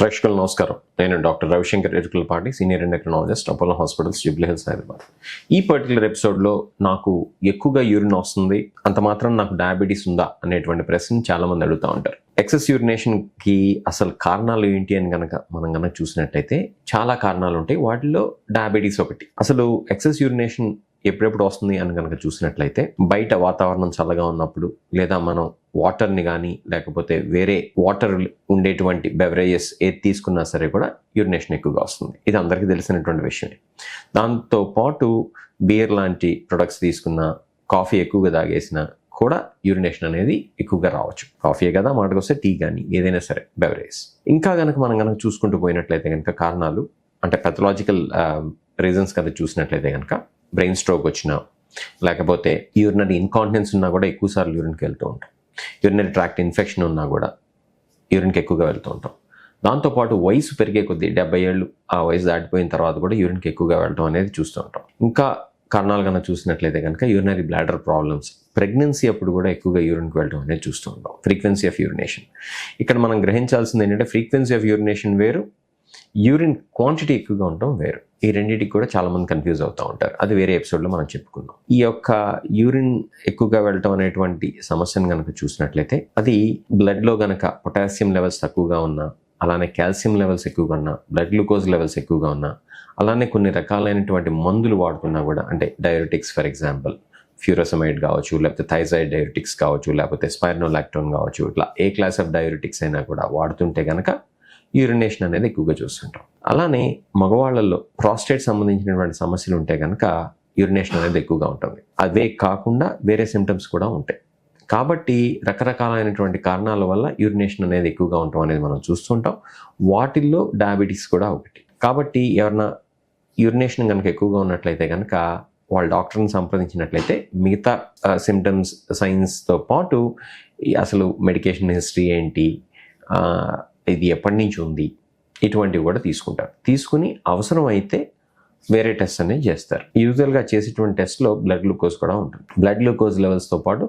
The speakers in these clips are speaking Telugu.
ప్రేక్షకులు నమస్కారం. నేను doctor Ravishankar Erukulapati senior endocrinologist Apollo hospitals Jubilee Hills Hyderabad. ఈ పర్టికులర్ ఎపిసోడ్లో నాకు ఎక్కువగా యూరిన్ వస్తుంది అంత మాత్రం నాకు డయాబెటీస్ ఉందా అనేటువంటి ప్రశ్న చాలామంది అడుగుతూ ఉంటారు. ఎక్సెస్ యూరినేషన్కి అసలు కారణాలు ఏంటి అని కనుక మనం కనుక చూసినట్టయితే చాలా కారణాలు ఉంటాయి. వాటిలో డయాబెటీస్ ఒకటి. అసలు ఎక్సెస్ యూరినేషన్ ఎప్పుడెప్పుడు వస్తుంది అని కనుక చూసినట్లయితే బయట వాతావరణం చల్లగా ఉన్నప్పుడు లేదా మనం వాటర్ని కానీ లేకపోతే వేరే వాటర్ ఉండేటువంటి బెవరేజెస్ ఏది తీసుకున్నా సరే కూడా యూరినేషన్ ఎక్కువగా వస్తుంది. ఇది అందరికీ తెలిసినటువంటి విషయమే. దాంతో పాటు బియర్ లాంటి ప్రొడక్ట్స్ తీసుకున్న కాఫీ ఎక్కువగా తాగేసిన కూడా యూరినేషన్ అనేది ఎక్కువగా రావచ్చు. కాఫీ కదా మాటకు వస్తే టీ కానీ ఏదైనా సరే బెవరేజ్ ఇంకా కనుక మనం కనుక చూసుకుంటూ పోయినట్లయితే కనుక కారణాలు అంటే పెథలాజికల్ రీజన్స్ కనుక చూసినట్లయితే కనుక బ్రెయిన్ స్ట్రోక్ వచ్చినా లేకపోతే యూరినరీ ఇన్కాంటినెన్స్ ఉన్నా కూడా ఎక్కువ సార్లు యూరిన్కి వెళ్తూ ఉంటాం. యూరినరీ ట్రాక్ట్ ఇన్ఫెక్షన్ ఉన్నా కూడా యూరిన్కి ఎక్కువగా వెళ్తూ ఉంటాం. దాంతోపాటు వయసు పెరిగే కొద్దీ డెబ్బై ఏళ్ళు ఆ వయసు దాటిపోయిన తర్వాత కూడా యూరిన్కి ఎక్కువగా వెళ్ళడం అనేది చూస్తూ ఉంటాం. ఇంకా కారణాలు కన్నా చూసినట్లయితే కనుక యూరినరీ బ్లాడర్ ప్రాబ్లమ్స్ ప్రెగ్నెన్సీ అప్పుడు కూడా ఎక్కువగా యూరిన్కి వెళ్ళడం అనేది చూస్తూ ఉంటాం. ఫ్రీక్వెన్సీ ఆఫ్ యూరినేషన్ ఇక్కడ మనం గ్రహించాల్సింది ఏంటంటే ఫ్రీక్వెన్సీ ఆఫ్ యూరినేషన్ వేరు యూరిన్ క్వాంటిటీ ఎక్కువగా ఉండటం వేరు. ఈ రెండింటికి కూడా చాలా మంది కన్ఫ్యూజ్ అవుతూ ఉంటారు. అది వేరే ఎపిసోడ్లో మనం చెప్పుకుందాం. ఈ యొక్క యూరిన్ ఎక్కువగా వెళ్ళటం అనేటువంటి సమస్యను కనుక చూసినట్లయితే అది బ్లడ్లో కనుక పొటాషియం లెవెల్స్ తక్కువగా ఉన్నా అలానే కాల్షియం లెవెల్స్ ఎక్కువగా ఉన్నా బ్లడ్ గ్లూకోజ్ లెవెల్స్ ఎక్కువగా ఉన్నా అలానే కొన్ని రకాలైనటువంటి మందులు వాడుతున్నా కూడా అంటే డయాబెటిక్స్ ఫర్ ఎగ్జాంపుల్ ఫ్యూరోసమైడ్ కావచ్చు లేకపోతే థైజాయిడ్ డయాబెటిక్స్ కావచ్చు లేకపోతే స్పైర్నోలాక్టోన్ కావచ్చు ఇట్లా ఏ క్లాస్ ఆఫ్ డయాబెటిక్స్ అయినా కూడా వాడుతుంటే కనుక యూరినేషన్ అనేది ఎక్కువగా చూస్తుంటాం. అలానే మగవాళ్ళల్లో ప్రాస్టేట్ సంబంధించినటువంటి సమస్యలు ఉంటే కనుక యూరినేషన్ అనేది ఎక్కువగా ఉంటుంది. అవే కాకుండా వేరే సిమ్టమ్స్ కూడా ఉంటాయి. కాబట్టి రకరకాలైనటువంటి కారణాల వల్ల యూరినేషన్ అనేది ఎక్కువగా ఉండటం అనేది మనం చూస్తుంటాం. వాటిల్లో డయాబెటీస్ కూడా ఒకటి. కాబట్టి ఎవరన్నా యూరినేషన్ కనుక ఎక్కువగా ఉన్నట్లయితే కనుక వాళ్ళ డాక్టర్ని సంప్రదించినట్లయితే మిగతా సిమ్టమ్స్ సైన్స్తో పాటు ఈ అసలు మెడికేషన్ హిస్టరీ ఏంటి ఇది ఎప్పటి నుంచి ఉంది? ఇటువంటివి కూడా తీసుకుంటారు. తీసుకుని అవసరం అయితే వేరే టెస్ట్ అనేది చేస్తారు. యూజువల్గా చేసేటువంటి టెస్ట్లో బ్లడ్ గ్లూకోజ్ కూడా ఉంటుంది. బ్లడ్ గ్లూకోజ్ లెవెల్స్తో పాటు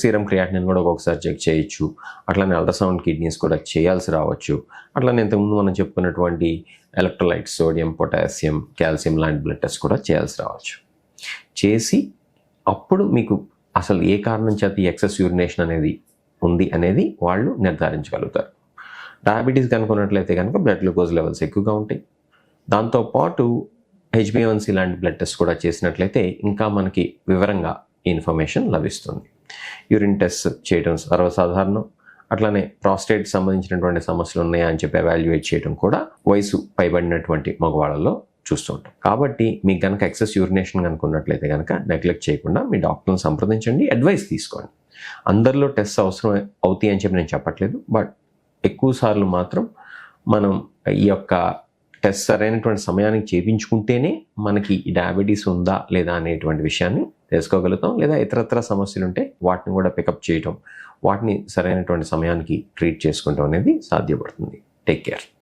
సీరం క్రియాటినిన్ కూడా ఒక్కొక్కసారి చెక్ చేయొచ్చు. అట్లానే అల్ట్రాసౌండ్ కిడ్నీస్ కూడా చేయాల్సి రావచ్చు. అట్లానే ఇంతకుముందు మనం చెప్పుకున్నటువంటి ఎలక్ట్రోలైట్స్ సోడియం పొటాషియం కాల్షియం లాంటి బ్లడ్ టెస్ట్ కూడా చేయాల్సి రావచ్చు. చేసి అప్పుడు మీకు అసలు ఏ కారణం చేత ఈ ఎక్సెస్ యూరినేషన్ అనేది ఉంది అనేది వాళ్ళు నిర్ధారించగలుగుతారు. డయాబెటీస్ కనుక్కున్నట్లయితే కనుక బ్లడ్ గ్లూకోజ్ లెవెల్స్ ఎక్కువగా ఉంటాయి. దాంతోపాటు హెచ్బిఎన్సీ లాంటి బ్లడ్ టెస్ట్ కూడా చేసినట్లయితే ఇంకా మనకి వివరంగా ఇన్ఫర్మేషన్ లభిస్తుంది. యూరిన్ టెస్ట్ చేయడం సర్వసాధారణం. అట్లానే ప్రాస్టేట్ సంబంధించినటువంటి సమస్యలు ఉన్నాయా అని చెప్పి అవాల్యుయేట్ చేయడం కూడా వయసు పైబడినటువంటి మగవాళ్ళలో చూస్తుంటాం కాబట్టి మీకు కనుక ఎక్సెస్ యూరినేషన్ కనుక ఉన్నట్లయితే కనుక నెగ్లెక్ట్ చేయకుండా మీ డాక్టర్ని సంప్రదించండి అడ్వైస్ తీసుకోండి. అందరిలో టెస్ట్ అవసరం అవుతాయి అని చెప్పి నేను చెప్పట్లేదు బట్ ఎక్కువ సార్లు మాత్రం మనం ఈ యొక్క టెస్ట్ సరైనటువంటి సమయానికి చేయించుకుంటేనే మనకి ఈ డయాబెటీస్ ఉందా లేదా అనేటువంటి విషయాన్ని తెలుసుకోగలుగుతాం లేదా ఇతరత్ర సమస్యలు ఉంటే వాటిని కూడా పికప్ చేయటం వాటిని సరైనటువంటి సమయానికి ట్రీట్ చేసుకుంటాం అనేది సాధ్యపడుతుంది. Take care